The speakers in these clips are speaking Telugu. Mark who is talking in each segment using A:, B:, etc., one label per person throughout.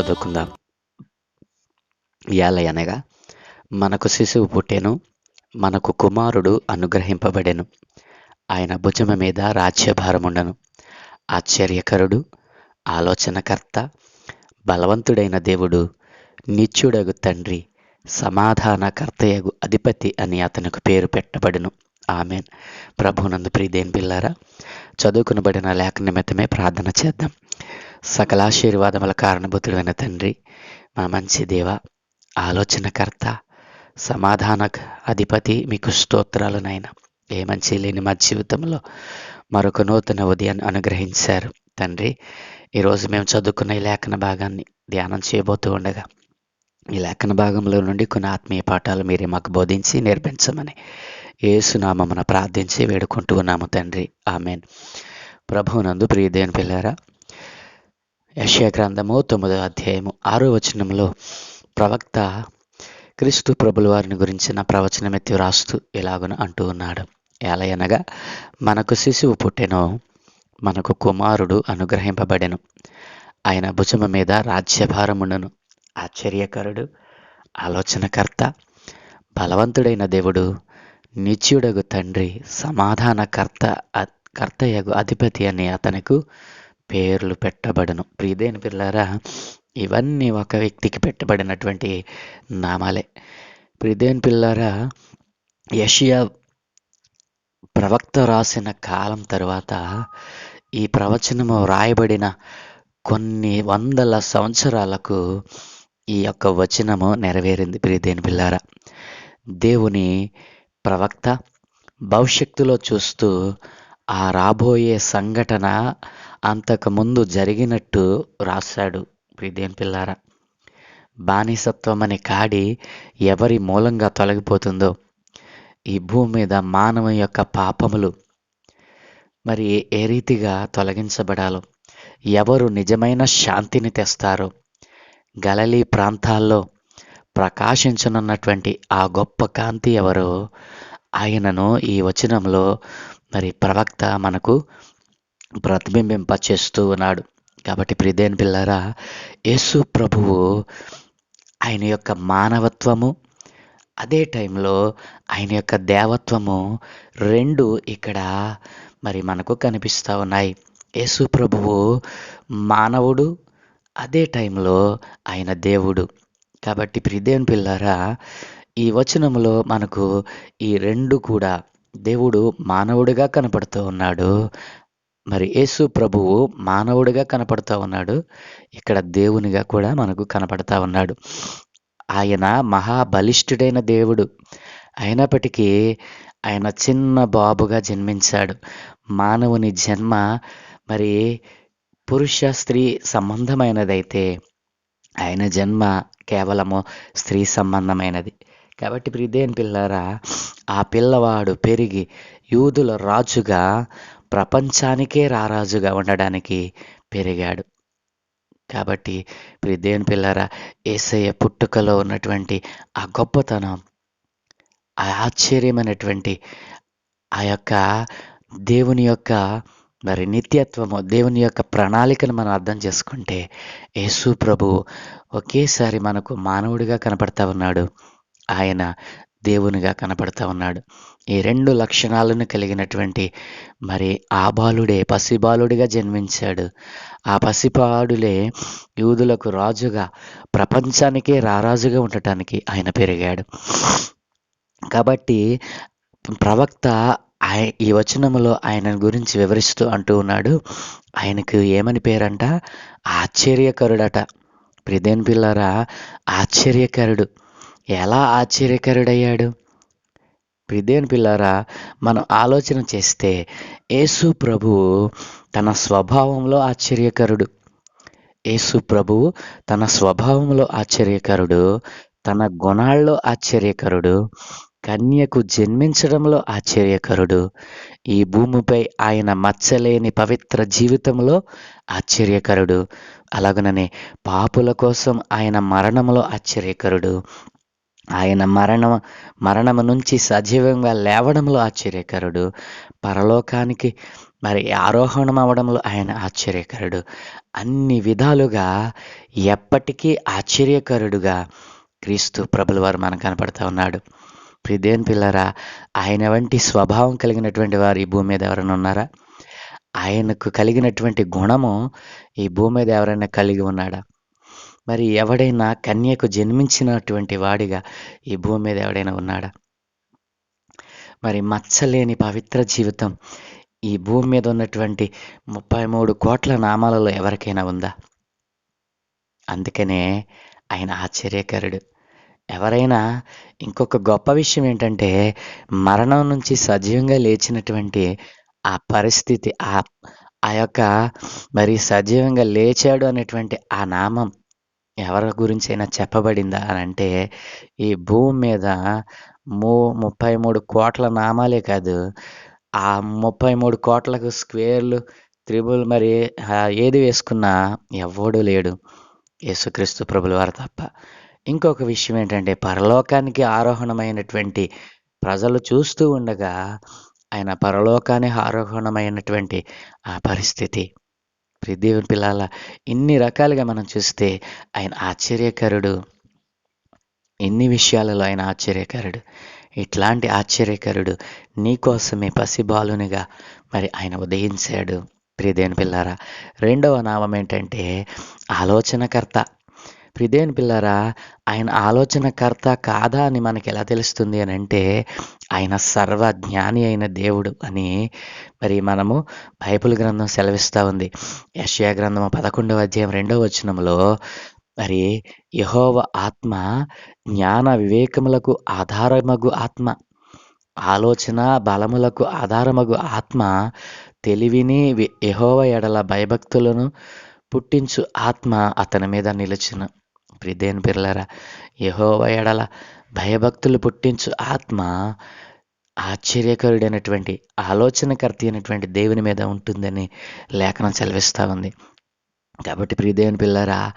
A: చదువుకుందాం. అనగా మనకు శిశువు పుట్టెను మనకు కుమారుడు అనుగ్రహింపబడెను. ఆయన భుజము మీద రాజ్యభారముండను. ఆశ్చర్యకరుడు ఆలోచనకర్త బలవంతుడైన దేవుడు నిత్యుడగు తండ్రి సమాధానకర్తయగు అధిపతి అని అతనికి పేరు పెట్టబడును. ఆమెన్. ప్రభునందు ప్రీదేన్ పిల్లారా చదువుకునబడిన లేఖ నిమిత్తమే ప్రార్థన చేద్దాం. సకలాశీర్వాదముల కారణభూతుడైన తండ్రి మా మంచి దేవ ఆలోచనకర్త సమాధాన అధిపతి మీకు స్తోత్రాలు నాయన ఏ మంచి లేని మా జీవితంలో మరొక నూతన ఉదయాన్ని అనుగ్రహించారు. తండ్రి ఈరోజు మేము చదువుకున్న ఈ లేఖన భాగాన్ని ధ్యానం చేయబోతూ ఉండగా ఈ లేఖన భాగంలో నుండి కొన్ని ఆత్మీయ పాఠాలు మీరే మాకు బోధించి నేర్పించమని ఏసునామమున ప్రార్థించి వేడుకుంటూ ఉన్నాము తండ్రి. ఆమెన్. ప్రభువునందు ప్రియదేని పిల్లారా యశ్యా గ్రంథము తొమ్మిదో అధ్యాయము ఆరో వచనంలో ప్రవక్త క్రీస్తు ప్రభుల వారిని గురించిన ప్రవచనమెత్తి వ్రాస్తూ ఇలాగున అంటూ ఉన్నాడు. ఎలయనగా మనకు శిశువు పుట్టెను మనకు కుమారుడు అనుగ్రహింపబడెను. ఆయన భుజము మీద రాజ్యభారముండును. ఆశ్చర్యకరుడు ఆలోచనకర్త బలవంతుడైన దేవుడు నిత్యుడగు తండ్రి సమాధానకర్త కర్తయగు అధిపతి అని అతనికి పేర్లు పెట్టబడను. ప్రియదేని పిల్లారా ఇవన్నీ ఒక వ్యక్తికి పెట్టబడినటువంటి నామాలే. ప్రియదేని పిల్లారా యషియా ప్రవక్త రాసిన కాలం తర్వాత ఈ ప్రవచనము రాయబడిన కొన్ని వందల సంవత్సరాలకు ఈ యొక్క వచనము నెరవేరింది. ప్రియదేని పిల్లారా దేవుని ప్రవక్త భవిష్యత్తులో చూస్తూ ఆ రాబోయే సంఘటన అంతకుముందు జరిగినట్టు రాశాడు. ప్రియదేని పిల్లారా బానిసత్వం అనే కాడి ఎవరి మూలంగా తొలగిపోతుందో? ఈ భూమి మీద మానవ యొక్క పాపములు మరి ఏ రీతిగా తొలగించబడాలో? ఎవరు నిజమైన శాంతిని తెస్తారో? గలలీ ప్రాంతాల్లో ప్రకాశించనున్నటువంటి ఆ గొప్ప కాంతి ఎవరో? ఆయనను ఈ వచనంలో మరి ప్రవక్త మనకు ప్రతిబింబింప చేస్తూ ఉన్నాడు. కాబట్టి ప్రిదేన్ పిల్లరా యేసు ప్రభువు ఆయన యొక్క మానవత్వము అదే టైంలో ఆయన యొక్క దేవత్వము రెండు ఇక్కడ మరి మనకు కనిపిస్తూ ఉన్నాయి. యేసు ప్రభువు మానవుడు అదే టైంలో ఆయన దేవుడు. కాబట్టి ప్రిదేన్ పిల్లారా ఈ వచనంలో మనకు ఈ రెండు కూడా దేవుడు మానవుడిగా కనపడుతూ ఉన్నాడు. మరి యేసు ప్రభువు మానవుడిగా కనపడుతూ ఉన్నాడు. ఇక్కడ దేవునిగా కూడా మనకు కనపడతా ఉన్నాడు. ఆయన మహాబలిష్ఠుడైన దేవుడు. అయినప్పటికీ ఆయన చిన్న బాబుగా జన్మించాడు. మానవుని జన్మ మరి పురుష స్త్రీ సంబంధమైనదైతే ఆయన జన్మ కేవలము స్త్రీ సంబంధమైనది. కాబట్టి ప్రిదేన్ పిల్లరా ఆ పిల్లవాడు పెరిగి యూదుల రాజుగా ప్రపంచానికే రారాజుగా ఉండడానికి పెరిగాడు. కాబట్టి ప్రిదేన్ పిల్లరా ఏసయ్య పుట్టుకలో ఉన్నటువంటి ఆ గొప్పతనం ఆ ఆశ్చర్యమైనటువంటి ఆ యొక్క దేవుని యొక్క మరి నిత్యత్వము దేవుని యొక్క ప్రణాళికను మనం అర్థం చేసుకుంటే యేసు ప్రభు ఒకేసారి మనకు మానవుడిగా కనపడతా ఉన్నాడు. ఆయన దేవునిగా కనపడతా ఉన్నాడు. ఈ రెండు లక్షణాలను కలిగినటువంటి మరి ఆ బాలుడే పసిబాలుడిగా జన్మించాడు. ఆ పసిపాడులే యూదులకు రాజుగా ప్రపంచానికే రారాజుగా ఉండటానికి ఆయన పెరిగాడు. కాబట్టి ప్రవక్త ఆయ ఈ వచనంలో ఆయన గురించి వివరిస్తూ అంటూ ఉన్నాడు. ఆయనకు ఏమని పేరంట? ఆశ్చర్యకరుడట. ప్రిదేన్ పిల్లరా ఆశ్చర్యకరుడు. ఎలా ఆశ్చర్యకరుడయ్యాడు? ప్రిదేని పిల్లారా మనం ఆలోచన చేస్తే యేసు ప్రభువు తన స్వభావంలో ఆశ్చర్యకరుడు. యేసు ప్రభువు తన స్వభావంలో ఆశ్చర్యకరుడు తన గుణాల్లో ఆశ్చర్యకరుడు కన్యకు జన్మించడంలో ఆశ్చర్యకరుడు. ఈ భూమిపై ఆయన మచ్చలేని పవిత్ర జీవితంలో ఆశ్చర్యకరుడు. అలాగననే పాపుల కోసం ఆయన మరణంలో ఆశ్చర్యకరుడు. ఆయన మరణ మరణము నుంచి సజీవంగా లేవడంలో ఆశ్చర్యకరుడు. పరలోకానికి మరి ఆరోహణం అవడంలో ఆయన ఆశ్చర్యకరుడు. అన్ని విధాలుగా ఎప్పటికీ ఆశ్చర్యకరుడుగా క్రీస్తు ప్రభుల వారు మనకు కనపడతా ఉన్నాడు. ప్రిదేన్ పిల్లరా ఆయన వంటి స్వభావం కలిగినటువంటి వారు ఈ భూమి మీద ఎవరైనా ఉన్నారా? ఆయనకు కలిగినటువంటి గుణము ఈ భూమి మీద ఎవరైనా కలిగి ఉన్నాడా? మరి ఎవడైనా కన్యకు జన్మించినటువంటి వాడిగా ఈ భూమి మీద ఎవడైనా ఉన్నాడా? మరి మచ్చలేని పవిత్ర జీవితం ఈ భూమి మీద ఉన్నటువంటి ముప్పై మూడు కోట్ల నామాలలో ఎవరికైనా ఉందా? అందుకనే ఆయన ఆశ్చర్యకరుడు. ఎవరైనా ఇంకొక గొప్ప విషయం ఏంటంటే మరణం నుంచి సజీవంగా లేచినటువంటి ఆ పరిస్థితి ఆ ఆ యొక్క మరి సజీవంగా లేచాడు అనేటువంటి ఆ నామం ఎవరి గురించైనా చెప్పబడిందా అని అంటే ఈ భూమి మీద మూ ముప్పై మూడు కోట్ల నామాలే కాదు ఆ ముప్పై మూడు కోట్లకు స్క్వేర్లు త్రిబుల్ మరి ఏది వేసుకున్నా ఎవడూ లేడు. యేసుక్రీస్తు ప్రభుల వారు తప్ప. ఇంకొక విషయం ఏంటంటే పరలోకానికి ఆరోహణమైనటువంటి ప్రజలు చూస్తూ ఉండగా ఆయన పరలోకానికి ఆరోహణమైనటువంటి ఆ పరిస్థితి. దేవుని పిల్లల ఇన్ని రకాలుగా మనం చూస్తే ఆయన ఆశ్చర్యకరుడు. ఎన్ని విషయాలలో ఆయన ఆశ్చర్యకరుడు. ఇట్లాంటి ఆశ్చర్యకరుడు నీకోసమే పసిబాలునిగా మరి ఆయన ఉదయించాడు. ప్రియదేవుని పిల్లారా రెండవ నామం ఏంటంటే ఆలోచనకర్త. ప్రిదేన్ పిల్లరా ఆయన ఆలోచనకర్త కాదా అని మనకి ఎలా తెలుస్తుంది అని అంటే ఆయన సర్వజ్ఞాని అయిన దేవుడు అని మరి మనము బైబిల్ గ్రంథం సెలవిస్తూ ఉంది. యషయా గ్రంథము పదకొండవ అధ్యాయం రెండవ వచనంలో మరి యహోవ ఆత్మ జ్ఞాన వివేకములకు ఆధారమగు ఆత్మ ఆలోచన బలములకు ఆధారమగు ఆత్మ తెలివిని యహోవ ఎడల భయభక్తులను పుట్టించు ఆత్మ అతని మీద నిలిచిన. ప్రిదేన్ పిల్లరా యహోవ ఎడల భయభక్తులు పుట్టించు ఆత్మ ఆశ్చర్యకరుడైనటువంటి ఆలోచనకర్త అయినటువంటి దేవుని మీద ఉంటుందని లేఖనం సెలవిస్తూ ఉంది. కాబట్టి ప్రియదేవుని పిల్లరా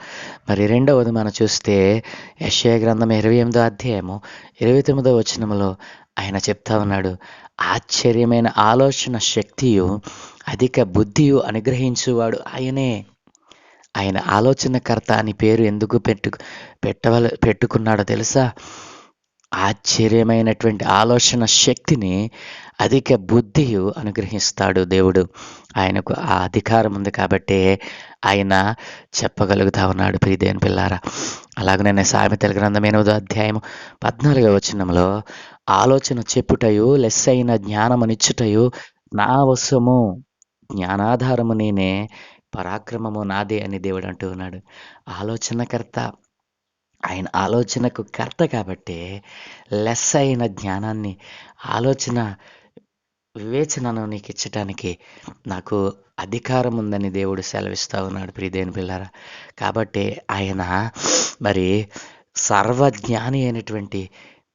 A: మరి రెండవది మనం చూస్తే యశయ గ్రంథం ఇరవై ఎనిమిదో అధ్యాయము ఇరవై తొమ్మిదో వచనంలో ఆయన చెప్తా ఉన్నాడు ఆశ్చర్యమైన ఆలోచన శక్తియు అధిక బుద్ధియు అనుగ్రహించువాడు ఆయనే. ఆయన ఆలోచనకర్త అని పేరు ఎందుకు పెట్టు పెట్టవల పెట్టుకున్నాడో తెలుసా? ఆశ్చర్యమైనటువంటి ఆలోచన శక్తిని అధిక బుద్ధి అనుగ్రహిస్తాడు దేవుడు. ఆయనకు ఆ అధికారం ఉంది కాబట్టి ఆయన చెప్పగలుగుతా ఉన్నాడు ప్రియదేని పిల్లారా. అలాగనే సామెతల గ్రంథం ఎనిమిదో అధ్యాయం పద్నాలుగో వచనంలో ఆలోచన చెప్పుటయు లెస్ అయిన జ్ఞానమనిచ్చుటయు నా వశము. జ్ఞానాధారము నేనే పరాక్రమము నాదే అని దేవుడు అంటూ ఉన్నాడు. ఆలోచనకర్త ఆయన ఆలోచనకు కర్త కాబట్టి లెస్ అయిన జ్ఞానాన్ని ఆలోచన వివేచనను నీకు ఇచ్చటానికి నాకు అధికారం ఉందని దేవుడు సెలవిస్తూ ఉన్నాడు ప్రియదేని పిల్లరా. కాబట్టి ఆయన మరి సర్వజ్ఞాని అయినటువంటి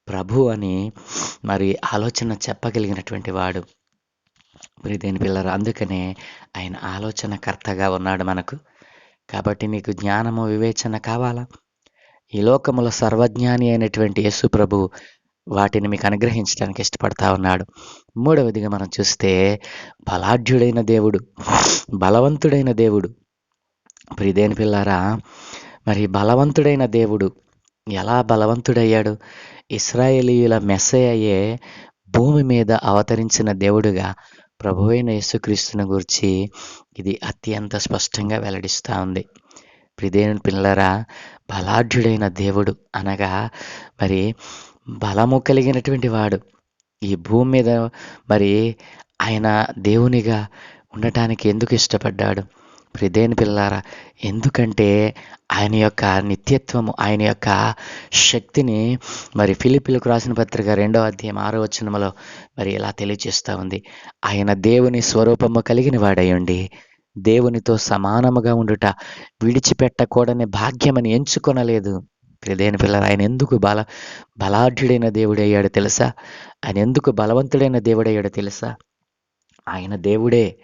A: ప్రభు అని మరి ఆలోచన చెప్పగలిగినటువంటి వాడు. ప్రియదేని పిల్లరా అందుకనే ఆయన ఆలోచనకర్తగా ఉన్నాడు మనకు. కాబట్టి నీకు జ్ఞానము వివేచన కావాలా? ఈ లోకములో సర్వజ్ఞాని అయినటువంటి యేసు ప్రభు వాటిని మీకు అనుగ్రహించడానికి ఇష్టపడతా ఉన్నాడు. మూడవదిగా మనం చూస్తే బలాఢ్యుడైన దేవుడు బలవంతుడైన దేవుడు. ప్రిదేని పిల్లారా మరి బలవంతుడైన దేవుడు ఎలా బలవంతుడయ్యాడు? ఇస్రాయేలీయుల మెస్సయ్యే భూమి మీద అవతరించిన దేవుడుగా ప్రభు అయిన యేసుక్రీస్తుని గురించి ఇది అత్యంత స్పష్టంగా వెల్లడిస్తూ ఉంది. ప్రిదేని పిల్లరా బలాఢ్యుడైన దేవుడు అనగా మరి బలము కలిగినటువంటి వాడు. ఈ భూమి మీద మరి ఆయన దేవునిగా ఉండటానికి ఎందుకు ఇష్టపడ్డాడు? ప్రిదేని పిల్లారా ఎందుకంటే ఆయన యొక్క నిత్యత్వము ఆయన యొక్క శక్తిని మరి ఫిలిపిలకు రాసిన పత్రిక రెండో అధ్యాయం ఆరో వచనంలో మరి ఇలా తెలియజేస్తూ ఉంది. ఆయన దేవుని స్వరూపము కలిగిన వాడయ్యండి దేవునితో సమానముగా ఉండుట విడిచిపెట్టకూడని భాగ్యమని ఎంచుకొనలేదు. ప్రియదేని పిల్లలు ఆయన ఎందుకు బల బలాఢ్యుడైన దేవుడయ్యాడు తెలుసా? ఆయన ఎందుకు బలవంతుడైన దేవుడయ్యాడు తెలుసా? ఆయన దేవుడే.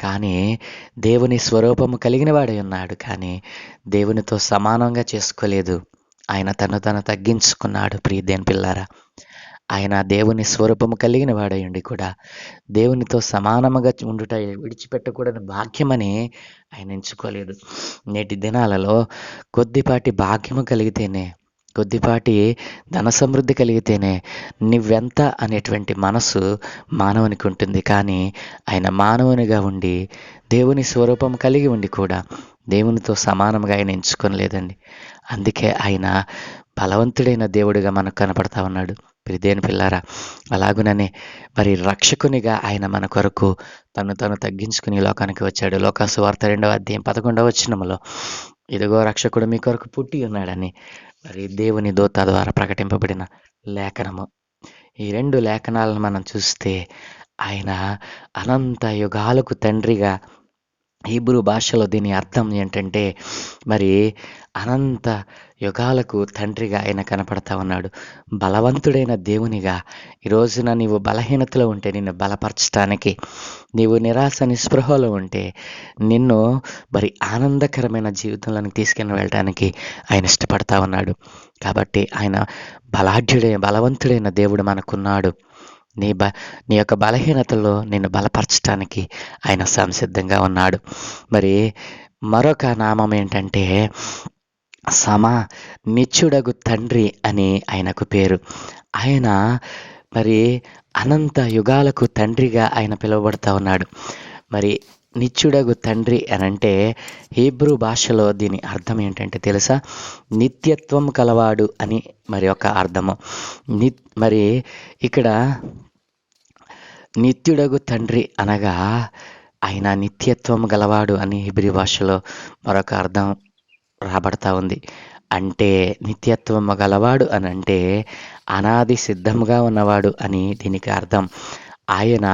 A: కానీ దేవుని స్వరూపము కలిగిన వాడై ఉన్నాడు కానీ దేవునితో సమానంగా చేసుకోలేదు. ఆయన తను తను తగ్గించుకున్నాడు ప్రియదేని పిల్లారా. ఆయన దేవుని స్వరూపము కలిగిన వాడయండి కూడా దేవునితో సమానముగా ఉండుట విడిచిపెట్టకూడని భాగ్యమని ఆయన ఎంచుకోలేదు. నేటి దినాలలో కొద్దిపాటి భాగ్యము కలిగితేనే కొద్దిపాటి ధన సమృద్ధి కలిగితేనే నువ్వెంత అనేటువంటి మనసు మానవునికి ఉంటుంది. కానీ ఆయన మానవునిగా ఉండి దేవుని స్వరూపం కలిగి ఉండి కూడా దేవునితో సమానంగా ఆయన ఎంచుకొనలేదండి. అందుకే ఆయన బలవంతుడైన దేవుడిగా మనకు కనపడతా ఉన్నాడు. ప్రిదేని పిల్లారా అలాగుననే మరి రక్షకునిగా ఆయన మన కొరకు తను తను తగ్గించుకుని లోకానికి వచ్చాడు. లోకాసు వార్త రెండవ అధ్యాయం పదకొండవ వచ్చినములో ఇదిగో రక్షకుడు మీ కొరకు పుట్టి ఉన్నాడని మరి దేవుని దూత ద్వారా ప్రకటింపబడిన లేఖనము. ఈ రెండు లేఖనాలను మనం చూస్తే ఆయన అనంత యుగాలకు తండ్రిగా హీబ్రూ భాషలో దీని అర్థం ఏంటంటే మరి అనంత యుగాలకు తండ్రిగా ఆయన కనపడతా ఉన్నాడు. బలవంతుడైన దేవునిగా ఈ రోజున నీవు బలహీనతలో ఉంటే నిన్ను బలపరచడానికి నీవు నిరాశ నిస్పృహలో ఉంటే నిన్ను మరి ఆనందకరమైన జీవితంలోనికి తీసుకుని వెళ్ళడానికి ఆయన ఇష్టపడతా ఉన్నాడు. కాబట్టి ఆయన బలాఢ్యుడైన బలవంతుడైన దేవుడు మనకున్నాడు. నీ బ నీ యొక్క బలహీనతలో నిన్ను బలపరచడానికి ఆయన సంసిద్ధంగా ఉన్నాడు. మరి మరొక నామం ఏంటంటే సమా నిత్యుడగు తండ్రి అని ఆయనకు పేరు. ఆయన మరి అనంత యుగాలకు తండ్రిగా ఆయన పిలువబడతా ఉన్నాడు. మరి నిత్యుడగు తండ్రి అని అంటే హీబ్రూ భాషలో దీని అర్థం ఏంటంటే తెలుసా? నిత్యత్వం కలవాడు అని మరి ఒక అర్థము. ని మరి ఇక్కడ నిత్యుడగు తండ్రి అనగా ఆయన నిత్యత్వం గలవాడు అని హిబ్రి భాషలో మరొక అర్థం రాబడతా ఉంది. అంటే నిత్యత్వం గలవాడు అని అంటే అనాది సిద్ధంగా ఉన్నవాడు అని దీనికి అర్థం. ఆయన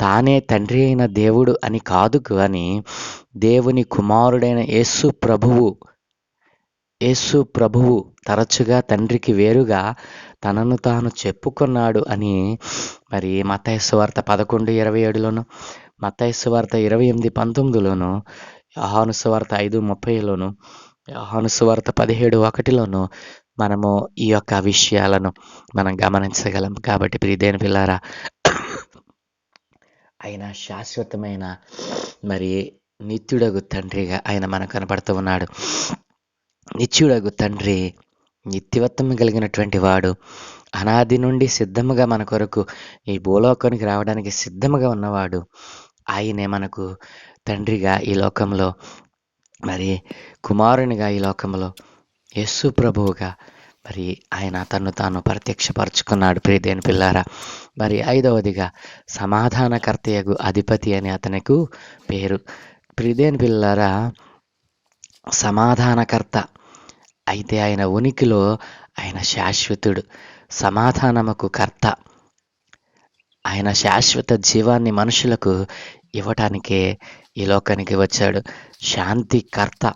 A: తానే తండ్రి అయిన దేవుడు అని కాదు కానీ దేవుని కుమారుడైన యేసు ప్రభువు యేసు ప్రభువు తరచుగా తండ్రికి వేరుగా తనను తాను చెప్పుకున్నాడు అని మరి మతయస్సు వార్త పదకొండు ఇరవై ఏడులోను మతయస్సు వార్త ఇరవై ఎనిమిది పంతొమ్మిదిలోను యోహాను వార్త ఐదు ముప్పైలోను యోహాను వార్త పదిహేడు ఒకటిలోను మనము ఈ యొక్క విషయాలను మనం గమనించగలం. కాబట్టి ప్రియదేని పిల్లారా ఆయన శాశ్వతమైన మరి నిత్యుడగు తండ్రిగా ఆయన మనకు కనపడుతూ ఉన్నాడు. నిత్యుడగు తండ్రి నిత్యవత్వం కలిగినటువంటి వాడు అనాది నుండి సిద్ధముగా మన కొరకు ఈ భూలోకానికి రావడానికి సిద్ధముగా ఉన్నవాడు ఆయనే మనకు తండ్రిగా ఈ లోకంలో మరి కుమారునిగా ఈ లోకంలో యస్సు ప్రభువుగా మరి ఆయన తను తాను ప్రత్యక్షపరుచుకున్నాడు. ప్రియదేని పిల్లారా మరి ఐదవదిగా సమాధానకర్తయగు అధిపతి అని అతనికి పేరు. ప్రియదేని పిల్లారా సమాధానకర్త అయితే ఆయన ఉనికిలో ఆయన శాశ్వతుడు సమాధానముకు కర్త. ఆయన శాశ్వత జీవాన్ని మనుషులకు ఇవ్వటానికే ఈ లోకానికి వచ్చాడు. శాంతి కర్త.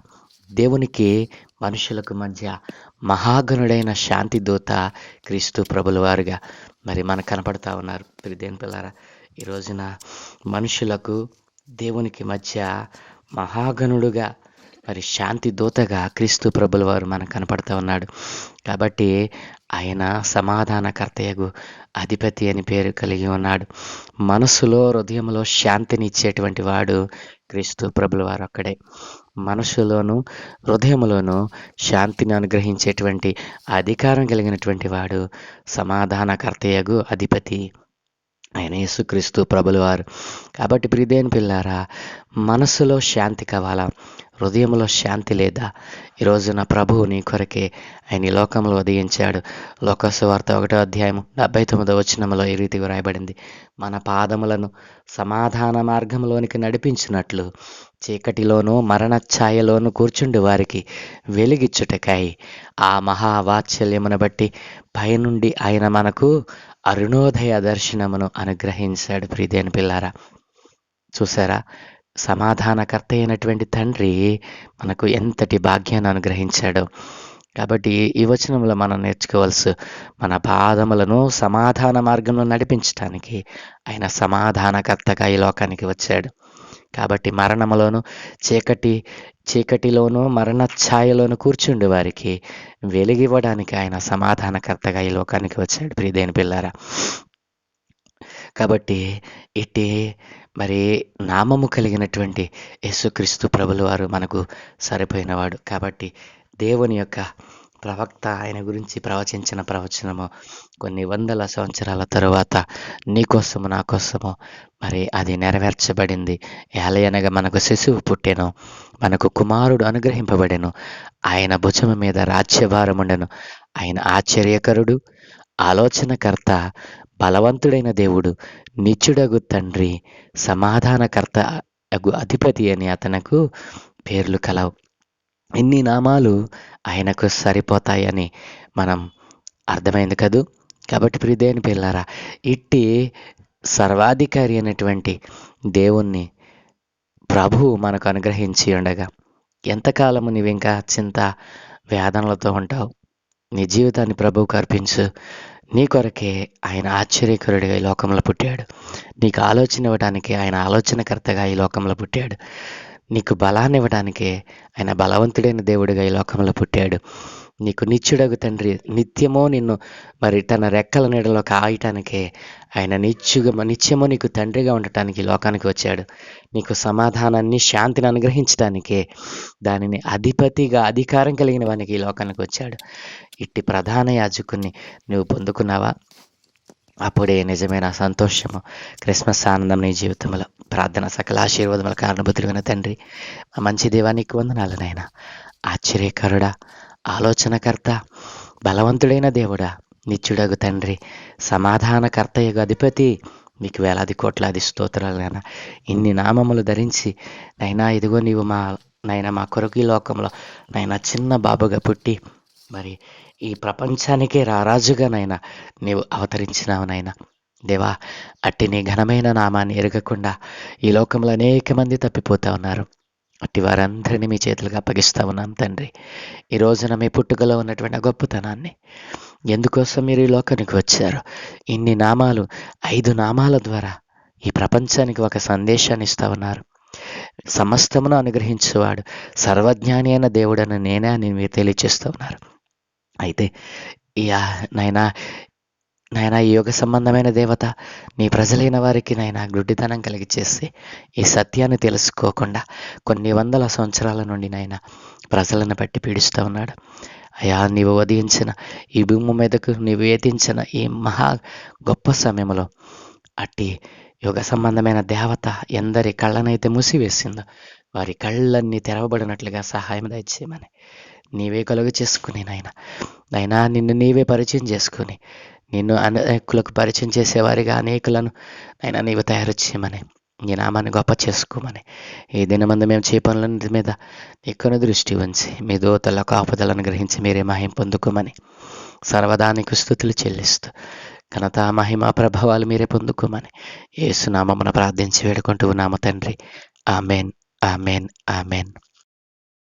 A: దేవునికి మనుషులకు మధ్య మహాగణుడైన శాంతి దూత క్రీస్తు ప్రభుల వారుగా మరి మనకు కనపడతా ఉన్నారు. ప్రిదేన్ పిల్లారా ఈ రోజున మనుషులకు దేవునికి మధ్య మహాగణుడుగా మరి శాంతి దూతగా క్రీస్తు ప్రభుల వారు మనకు కనపడుతూ ఉన్నాడు. కాబట్టి ఆయన సమాధానకర్తయగు అధిపతి అని పేరు కలిగి ఉన్నాడు. మనసులో హృదయంలో శాంతిని ఇచ్చేటువంటి వాడు క్రీస్తు ప్రభుల వారు ఒక్కడే. మనసులోను హృదయంలోను శాంతిని అనుగ్రహించేటువంటి అధికారం కలిగినటువంటి వాడు సమాధానకర్తయగు అధిపతి ఆయన యేసుక్రీస్తు ప్రభులవారు కాబట్టి ప్రిదేని పిల్లారా మనసులో శాంతి కావాలా? హృదయంలో శాంతి లేదా? ఈ రోజున ప్రభువు నీ కొరకే ఆయన ఈ లోకంలో ఉదయించాడు. లోకస్వార్త ఒకటో అధ్యాయం డెబ్బై తొమ్మిదో వచనంలో ఈ రీతి వ్రాయబడింది. మన పాదములను సమాధాన మార్గంలోనికి నడిపించినట్లు చీకటిలోనూ మరణ ఛాయలోనూ కూర్చుండి వారికి వెలిగిచ్చుటకాయి. ఆ మహావాత్సల్యమును బట్టి పైనుండి ఆయన మనకు అరుణోదయ దర్శనమును అనుగ్రహించాడు. ప్రియదేని పిల్లారా చూసారా సమాధానకర్త అయినటువంటి తండ్రి మనకు ఎంతటి భాగ్యాన్ని అనుగ్రహించాడో. కాబట్టి ఈ వచనంలో మనం నేర్చుకోవాల్సి మన పాదములను సమాధాన మార్గంలో నడిపించటానికి ఆయన సమాధానకర్తగా ఈ లోకానికి వచ్చాడు. కాబట్టి మరణములోను చీకటి చీకటిలోను మరణ ఛాయలోను కూర్చుండి వారికి వెలిగివ్వడానికి ఆయన సమాధానకర్తగా ఈ లోకానికి వచ్చాడు. ప్రియదేని పిల్లారా కాబట్టి ఇట్టి మరి నామము కలిగినటువంటి యేసుక్రీస్తు ప్రభుల వారు మనకు సరిపోయినవాడు. కాబట్టి దేవుని యొక్క ప్రవక్త ఆయన గురించి ప్రవచించిన ప్రవచనము కొన్ని వందల సంవత్సరాల తరువాత నీ కోసము నా కోసము మరి అది నెరవేర్చబడింది. ఏలయనగా మనకు శిశువు పుట్టెను మనకు కుమారుడు అనుగ్రహింపబడెను ఆయన భుజము మీద రాజ్యభారముండెను. ఆయన ఆశ్చర్యకరుడు ఆలోచనకర్త బలవంతుడైన దేవుడు నిత్యుడగు తండ్రి సమాధానకర్త అగు అధిపతి అని అతనకు పేర్లు కలవు. ఇన్ని నామాలు ఆయనకు సరిపోతాయని మనం అర్థమైంది కదూ? కాబట్టి ప్రిదేని పిల్లరా ఇట్టి సర్వాధికారి అయినటువంటి దేవుణ్ణి ప్రభువు మనకు అనుగ్రహించి ఉండగా ఎంతకాలము నీవు ఇంకా చింత వేదనలతో ఉంటావు? నీ జీవితాన్ని ప్రభువుకు అర్పించు నీ కొరకే ఆయన ఆశ్చర్యకరుడిగా ఈ లోకంలో పుట్టాడు. నీకు ఆలోచన ఇవ్వడానికి ఆయన ఆలోచనకర్తగా ఈ లోకంలో పుట్టాడు. నీకు బలాన్ని ఇవ్వడానికే ఆయన బలవంతుడైన దేవుడిగా ఈ లోకంలో పుట్టాడు. నీకు నిత్యుడగు తండ్రి నిత్యమో నిన్ను మరి తన రెక్కల నీడలో కాయటానికే ఆయన నిత్యుగా నిత్యమో నీకు తండ్రిగా ఉండటానికి ఈ లోకానికి వచ్చాడు. నీకు సమాధానాన్ని శాంతిని అనుగ్రహించడానికే దానిని అధిపతిగా అధికారం కలిగిన వానికి ఈ లోకానికి వచ్చాడు. ఇట్టి ప్రధాన యాజకుని నువ్వు పొందుకున్నావా? అప్పుడే నిజమైన సంతోషము క్రిస్మస్ ఆనందం నీ జీవితంలో ప్రార్థన సకల ఆశీర్వాదముల కారణభూతులైన తండ్రి. మంచి దేవానికి వందనాలు నాయన. ఆశ్చర్యకరుడా ఆలోచనకర్త బలవంతుడైన దేవుడా నిత్యుడగు తండ్రి సమాధానకర్తయగు అధిపతి మీకు వేలాది కోట్లాది స్తోత్రాలు నాయన. ఇన్ని నామములు ధరించి నైనా ఇదిగో నీవు మా నైనా మా కొరకు ఈ లోకంలో నైనా చిన్న బాబుగా పుట్టి మరి ఈ ప్రపంచానికే రారాజుగా నైనా నీవు అవతరించినావు నాయన దేవా అట్టి నీ ఘనమైన నామాన్ని ఎరగకుండా ఈ లోకంలో అనేక మంది తప్పిపోతా ఉన్నారు. అట్టి వారందరినీ మీ చేతులకు అప్పగిస్తా ఉన్నాను తండ్రి. ఈ రోజున మీ పుట్టుకలో ఉన్నటువంటి ఆ గొప్పతనాన్ని ఎందుకోసం మీరు ఈ లోకానికి వచ్చారు? ఇన్ని నామాలు ఐదు నామాల ద్వారా ఈ ప్రపంచానికి ఒక సందేశాన్ని ఇస్తా ఉన్నారు. సమస్తమును అనుగ్రహించేవాడు సర్వజ్ఞాని అయిన దేవుడని నేనే అని మీరు తెలియచేస్తూ ఉన్నారు. అయితే ఈ నైనా నాయన ఈ యోగ సంబంధమైన దేవత నీ ప్రజలైన వారికి నాయన గుడ్డితనం కలిగిచేసి ఈ సత్యాన్ని తెలుసుకోకుండా కొన్ని వందల సంవత్సరాల నుండి నాయన ప్రజలను బట్టి పీడిస్తూ ఉన్నాడు. అయా నీవు వధించిన ఈ భూమి మీదకు నీవు వేధించిన ఈ మహా గొప్ప సమయంలో అట్టి యోగ సంబంధమైన దేవత ఎందరి కళ్ళనైతే మూసివేసిందో వారి కళ్ళన్నీ తెరవబడినట్లుగా సహాయం దయచేయమని నీవే కలుగు చేసుకుని నాయన నాయనా నిన్ను నీవే పరిచయం చేసుకుని నిన్ను అనేకులకు పరిచయం చేసేవారిగా అనేకులను ఆయన నీవు తయారు చేయమని. నీ నామాన్ని గొప్ప చేసుకోమని. ఈ దినమందు మేము చే పనుల మీద ఎక్కువ దృష్టి ఉంచి మీ దోతలకు ఆపదలను గ్రహించి మీరే మహిం పొందుకోమని. సర్వదానికి స్థుతులు చెల్లిస్తూ ఘనత మహిమ ప్రభావాలు మీరే పొందుకోమని. ఏసునామమున ప్రార్థించి వేడుకుంటూ నామ తండ్రి. Amen amen amen.